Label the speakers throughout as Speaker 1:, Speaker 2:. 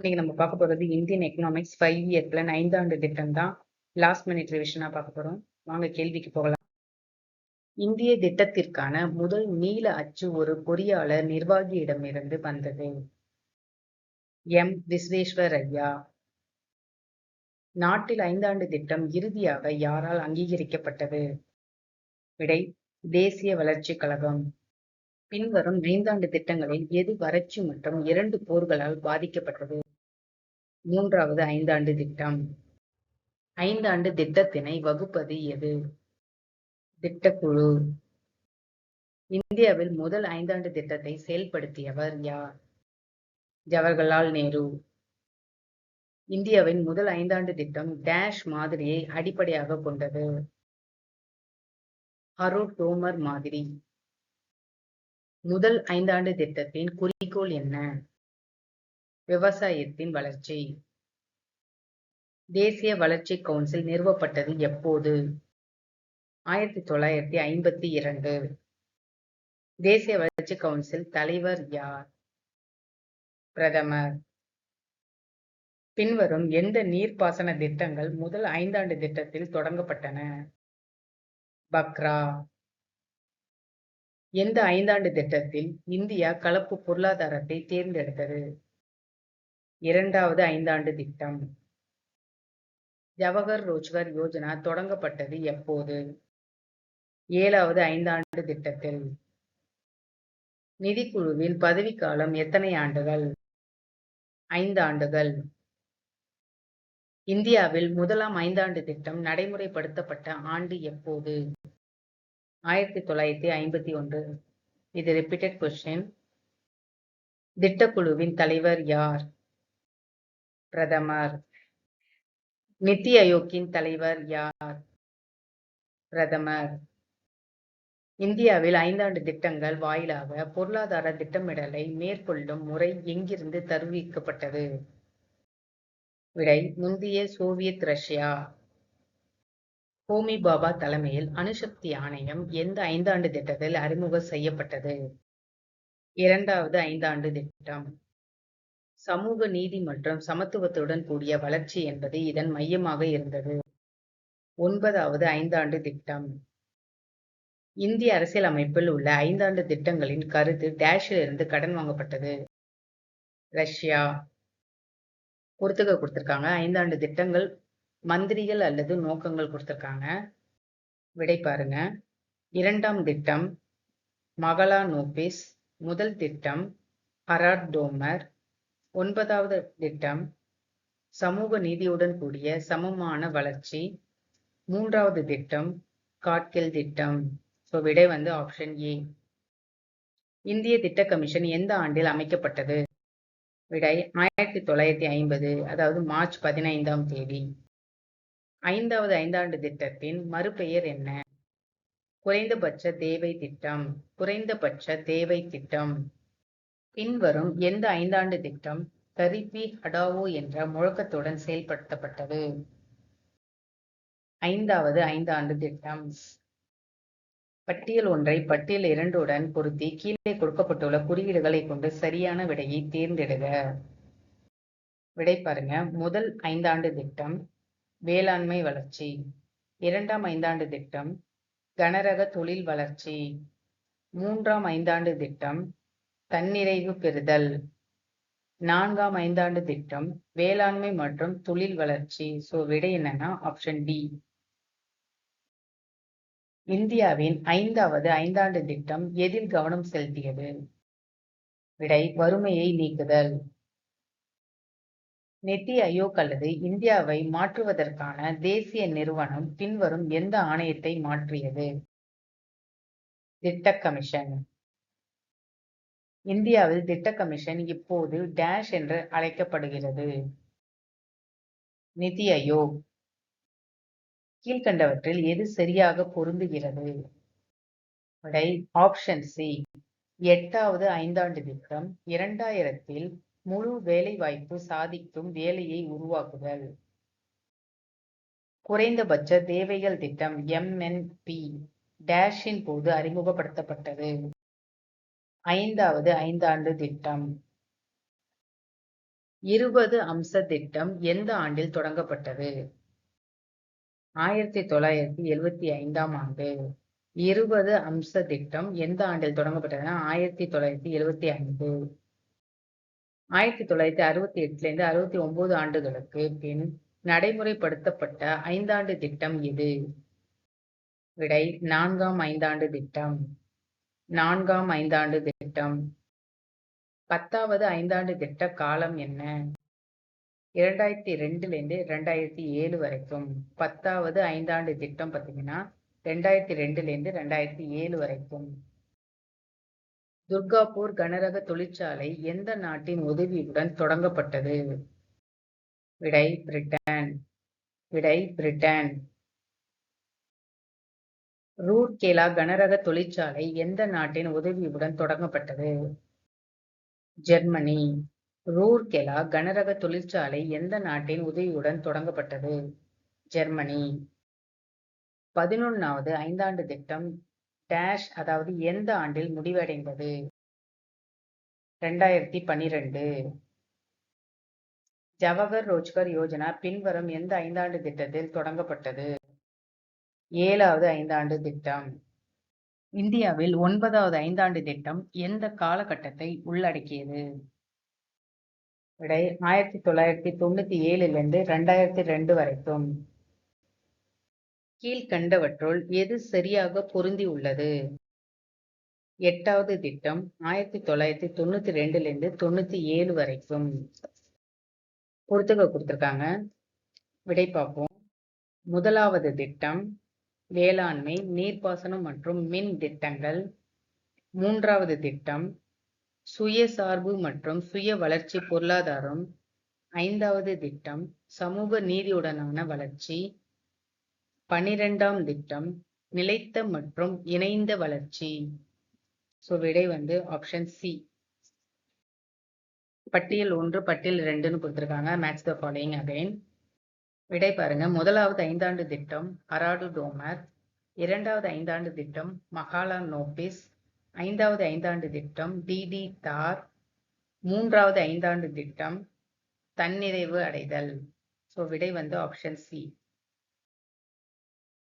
Speaker 1: இன்னைக்கு நம்ம பார்க்க போறது Indian economics five year plan ஐந்தாண்டு திட்டம் தான். லாஸ்ட் மினிட் ரிவிஷனா பார்க்க போறோம். வாங்க கேள்விக்கு போகலாம். இந்திய திட்டத்திற்கான முதல் நீல அச்சு ஒரு பொறியாளர் நிர்வாகியிடமிருந்து வந்தது. எம். விஸ்வேஸ்வர் ஐயா. நாட்டில் ஐந்தாண்டு திட்டம் இறுதியாக யாரால் அங்கீகரிக்கப்பட்டது? விடை தேசிய வளர்ச்சி கழகம். பின்வரும் ஐந்தாண்டு திட்டங்களில் எது வறட்சி மற்றும் இரண்டு போர்களால் பாதிக்கப்பட்டது? மூன்றாவது ஐந்தாண்டு திட்டம். ஐந்தாண்டு திட்டத்தினை வகுப்பது எது? திட்டக்குழு. இந்தியாவில் முதல் ஐந்தாண்டு திட்டத்தை செயல்படுத்தியவர் யார்? ஜவஹர்லால் நேரு. இந்தியாவின் முதல் ஐந்தாண்டு திட்டம் டேஷ் மாதிரியை அடிப்படையாக கொண்டது. ஹரோ டோமர் மாதிரி. முதல் ஐந்தாண்டு திட்டத்தின் குறிக்கோள் என்ன? விவசாயத்தின் வளர்ச்சி. தேசிய வளர்ச்சி கவுன்சில் நிறுவப்பட்டது எப்போது? ஆயிரத்தி தொள்ளாயிரத்தி ஐம்பத்தி இரண்டு. தேசிய வளர்ச்சி கவுன்சில் தலைவர் யார்? பிரதமர். பின்வரும் எந்த நீர்ப்பாசன திட்டங்கள் முதல் ஐந்தாண்டு திட்டத்தில் தொடங்கப்பட்டன? பக்ரா. எந்த ஐந்தாண்டு திட்டத்தில் இந்தியா கலப்பு பொருளாதாரத்தை தேர்ந்தெடுத்தது? இரண்டாவது ஐந்தாண்டு திட்டம். ஜவஹர் ரோஜ்கர் யோஜனா தொடங்கப்பட்டது எப்போது? ஏழாவது ஐந்தாண்டு திட்டத்தில். நிதிக்குழுவில் பதவிக்காலம் எத்தனை ஆண்டுகள்? ஐந்து ஆண்டுகள் இந்தியாவில் முதலாம் ஐந்தாண்டு திட்டம் நடைமுறைப்படுத்தப்பட்ட ஆண்டு எப்போது? ஆயிரத்தி தொள்ளாயிரத்தி ஐம்பத்தி ஒன்று. இது ரிப்பீட்டட் கொஸ்டின் திட்டக்குழுவின் தலைவர் யார்? பிரதமர். நித்தி ஆயோக்கின் தலைவர் யார்? பிரதமர். இந்தியாவில் ஐந்தாண்டு திட்டங்கள் வாயிலாக பொருளாதார திட்டமிடலை மேற்கொள்ளும் முறை எங்கிருந்து தருவிக்கப்பட்டது? விடை முந்தைய சோவியத் ரஷ்யா. ஹோமி பாபா தலைமையில் அணுசக்தி ஆணையம் எந்த ஐந்தாண்டு திட்டத்தில் அறிமுகம் செய்யப்பட்டது? இரண்டாவது ஐந்தாண்டு திட்டம். சமூக நீதி மற்றும் சமத்துவத்துடன் கூடிய வளர்ச்சி என்பது இதன் மையமாக இருந்தது. ஒன்பதாவது ஐந்தாண்டு திட்டம். இந்திய அரசியலமைப்பில் உள்ள ஐந்தாண்டு திட்டங்களின் கருத்து டேஷில் இருந்து கடன் வாங்கப்பட்டது. ரஷ்யா. பொறுத்துக்க கொடுத்துருக்காங்க. ஐந்தாண்டு திட்டங்கள் மந்திரிகள் அல்லது நோக்கங்கள் கொடுத்துருக்காங்க. விடை பாருங்க. இரண்டாம் திட்டம் மகளா நோபிஸ் முதல் திட்டம் ஹராட் டோமர். ஒன்பதாவது திட்டம் சமூக நீதியுடன் கூடிய சமமான வளர்ச்சி. மூன்றாவது திட்டம் காட்கில் திட்டம். ஸோ விடை வந்து ஆப்ஷன் ஏ இந்திய திட்ட கமிஷன் எந்த ஆண்டில் அமைக்கப்பட்டது? விடை ஆயிரத்தி தொள்ளாயிரத்தி ஐம்பது அதாவது மார்ச் பதினைந்தாம் தேதி. ஐந்தாவது ஐந்தாண்டு திட்டத்தின் மறுபெயர் என்ன? குறைந்தபட்ச தேவை திட்டம் குறைந்தபட்ச தேவை திட்டம். பின்வரும் எந்த ஐந்தாண்டு திட்டம்? தரிப்பி ஹடாவோ என்ற முழக்கத்துடன் செயல்படுத்தப்பட்டது. ஐந்தாவது ஐந்தாண்டு திட்டம். பட்டியல் ஒன்றை பட்டியல் இரண்டுடன் பொருத்தி கீழே கொடுக்கப்பட்டுள்ள குறியீடுகளை கொண்டு சரியான விடையை தேர்ந்தெடுக. விடை பாருங்க. முதல் ஐந்தாண்டு திட்டம் வேளாண்மை வளர்ச்சி. இரண்டாம் ஐந்தாண்டு திட்டம் கனரக தொழில் வளர்ச்சி. மூன்றாம் ஐந்தாண்டு திட்டம் தன்னிறைவு பெறுதல். நான்காம் ஐந்தாண்டு திட்டம் வேளாண்மை மற்றும் தொழில் வளர்ச்சி. சோ விடை என்னன்னா ஆப்ஷன் டி இந்தியாவின் ஐந்தாவது ஐந்தாண்டு திட்டம் எதில் கவனம் செலுத்தியது? விடை வறுமையை நீக்குதல். நித்தி ஆயோக் அல்லது இந்தியாவை மாற்றுவதற்கான தேசிய நிறுவனம் பின்வரும் எந்த ஆணையத்தை மாற்றியது? திட்ட கமிஷன். இந்தியாவில் திட்ட கமிஷன் இப்போது டேஷ் என்று அழைக்கப்படுகிறது. நிதி ஆயோக். கீழ்கண்டவற்றில் எது சரியாக பொருந்துகிறது? விடை ஆப்ஷன் சி. எட்டாவது ஐந்தாண்டு திட்டம் இரண்டாயிரத்தில் முழு வேலைவாய்ப்பு சாதிக்கும் வேலையை உருவாக்குதல். குறைந்தபட்ச தேவைகள் திட்டம் எம்என்பி டேஷின் போது அறிமுகப்படுத்தப்பட்டது. ஐந்தாவது ஐந்தாண்டு திட்டம். இருபது அம்ச திட்டம் எந்த ஆண்டில் தொடங்கப்பட்டது? ஆயிரத்தி தொள்ளாயிரத்தி எழுவத்தி ஐந்தாம் ஆண்டு. இருபது அம்ச திட்டம் எந்த ஆண்டில் தொடங்கப்பட்டதுன்னா ஆயிரத்தி தொள்ளாயிரத்தி எழுவத்தி ஐந்து. ஆயிரத்தி தொள்ளாயிரத்தி அறுபத்தி எட்டுல இருந்து அறுபத்தி ஒன்பது ஆண்டுகளுக்கு பின் நடைமுறைப்படுத்தப்பட்ட ஐந்தாண்டு திட்டம் எது விடை நான்காம் ஐந்தாண்டு திட்டம். நான்காம் ஐந்தாண்டு திட்டம். பத்தாவது ஐந்தாண்டு திட்ட காலம் என்ன? இரண்டாயிரத்தி ரெண்டுலேருந்து ரெண்டாயிரத்தி ஏழு வரைக்கும். பத்தாவது ஐந்தாண்டு திட்டம் பார்த்தீங்கன்னா ரெண்டாயிரத்தி ரெண்டுலேருந்து ரெண்டாயிரத்தி ஏழு வரைக்கும். துர்காபூர் கனரக தொழிற்சாலை எந்த நாட்டின் உதவியுடன் தொடங்கப்பட்டது? விடை பிரிட்டன். விடை பிரிட்டன். ரூர்கேலா கனரக தொழிற்சாலை எந்த நாட்டின் உதவியுடன் தொடங்கப்பட்டது? ஜெர்மனி. ரூர்கேலா கனரக தொழிற்சாலை எந்த நாட்டின் உதவியுடன் தொடங்கப்பட்டது? ஜெர்மனி. பதினொன்னாவது ஐந்தாண்டு திட்டம் டேஷ் அதாவது எந்த ஆண்டில் முடிவடைந்தது? ரெண்டாயிரத்தி பன்னிரண்டு. ஜவஹர் ரோஜ்கர் யோஜனா பின்வரும் எந்த ஐந்தாண்டு திட்டத்தில் தொடங்கப்பட்டது? ஏழாவது ஐந்தாண்டு திட்டம். இந்தியாவில் ஒன்பதாவது ஐந்தாண்டு திட்டம் எந்த காலகட்டத்தை உள்ளடக்கியது? விடை ஆயிரத்தி தொள்ளாயிரத்தி தொண்ணூத்தி ஏழுல இருந்து ரெண்டாயிரத்தி ரெண்டு வரைக்கும். கீழ்கண்டவற்றுள் எது சரியாக பொருந்தி உள்ளது? எட்டாவது திட்டம் ஆயிரத்தி தொள்ளாயிரத்தி தொண்ணூத்தி ரெண்டுல இருந்து தொண்ணூத்தி ஏழு வரைக்கும். பொறுத்துக்க கொடுத்துருக்காங்க. விடை பார்ப்போம். முதலாவது திட்டம் வேளாண்மை நீர்ப்பாசனம் மற்றும் மின் திட்டங்கள். மூன்றாவது திட்டம் சுயசார்பு மற்றும் சுய வளர்ச்சி பொருளாதாரம். ஐந்தாவது திட்டம் சமூக நீதியுடனான வளர்ச்சி. பனிரெண்டாம் திட்டம் நிலைத்த மற்றும் இணைந்த வளர்ச்சி. ஸோ விடை வந்து ஆப்ஷன் சி பட்டியல் ஒன்று பட்டியல் ரெண்டுன்னு கொடுத்துருக்காங்க. மேட்ச் த ஃபாலோயிங் அகைன் விடை பாருங்க. முதலாவது ஐந்தாண்டு திட்டம் அராடு டோமர் இரண்டாவது ஐந்தாண்டு திட்டம் மகாலா நோபிஸ். ஐந்தாவது ஐந்தாண்டு திட்டம் டிடி தார். மூன்றாவது ஐந்தாண்டு திட்டம் தன்னிறைவு அடைதல். ஸோ விடை வந்து ஆப்ஷன் சி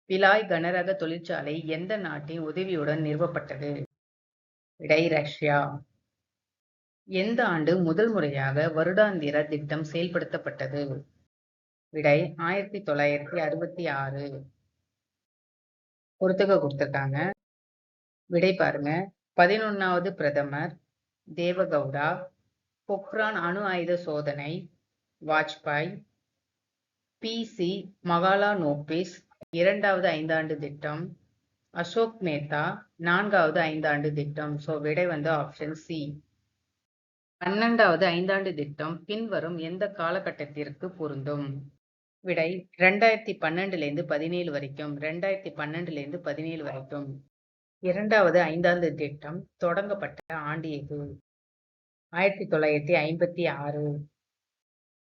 Speaker 1: பிலாய் கனரக தொழிற்சாலை எந்த நாட்டின் உதவியுடன் நிறுவப்பட்டது? விடை ரஷ்யா. எந்த ஆண்டு முதல் முறையாக வருடாந்திர திட்டம் செயல்படுத்தப்பட்டது? விடை ஆயிரத்தி தொள்ளாயிரத்தி அறுபத்தி ஆறு. பொறுத்துக்க கொடுத்துருக்காங்க. விடை பாருங்க. பதினொன்னாவது பிரதமர் தேவகவுடா பொக்ரான் அணு ஆயுத சோதனை Vajpayee P C Mahalanobis இரண்டாவது ஐந்தாண்டு திட்டம் அசோக் மேத்தா நான்காவது ஐந்தாண்டு திட்டம். ஸோ விடை வந்து ஆப்ஷன் சி பன்னெண்டாவது ஐந்தாண்டு திட்டம் பின்வரும் எந்த காலகட்டத்திற்கு பொருந்தும்? விடை ரெண்டாயிரத்தி பன்னெண்டுலேருந்து பதினேழு வரைக்கும். ரெண்டாயிரத்தி பன்னெண்டுலேருந்து பதினேழு வரைக்கும். இரண்டாவது ஐந்தாண்டு திட்டம் தொடங்கப்பட்ட ஆண்டு எது? ஆயிரத்தி தொள்ளாயிரத்தி ஐம்பத்தி ஆறு.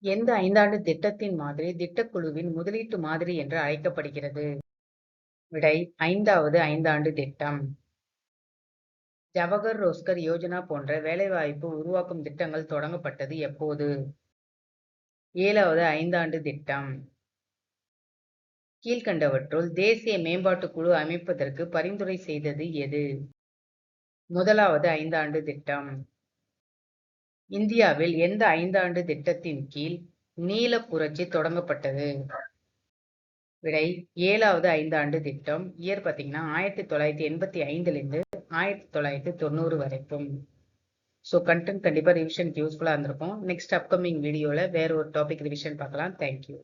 Speaker 1: எந்த ஐந்தாண்டு திட்டத்தின் மாதிரி திட்டக்குழுவின் முதலீட்டு மாதிரி என்று அழைக்கப்படுகிறது? விடை ஐந்தாவது ஐந்தாண்டு திட்டம். ஜவஹர் ரோஸ்கர் யோஜனா போன்ற வேலைவாய்ப்பு உருவாக்கும் திட்டங்கள் தொடங்கப்பட்டது எப்போது? ஏழாவது ஐந்தாண்டு திட்டம். கீழ்கண்டவற்றுள் தேசிய மேம்பாட்டு குழு அமைப்பதற்கு பரிந்துரை செய்தது எது? முதலாவது ஐந்தாண்டு திட்டம். இந்தியாவில் எந்த ஐந்தாண்டு திட்டத்தின் கீழ் நீல புரட்சி தொடங்கப்பட்டது? விடை ஏழாவது ஐந்தாண்டு திட்டம். இயர் பார்த்தீங்கன்னா ஆயிரத்தி தொள்ளாயிரத்தி எண்பத்தி ஐந்துல இருந்து ஆயிரத்தி தொள்ளாயிரத்தி தொண்ணூறு வரைக்கும். ஸோ கண்டென்ட் கண்டிப்பாக ரிவிஷனுக்கு யூஸ்ஃபுல்லாக இருந்திருக்கும். நெக்ஸ்ட் அப்கமிங் வீடியோவில் வேற ஒரு டாபிக் ரிவிஷன் பார்க்கலாம். தேங்க்யூ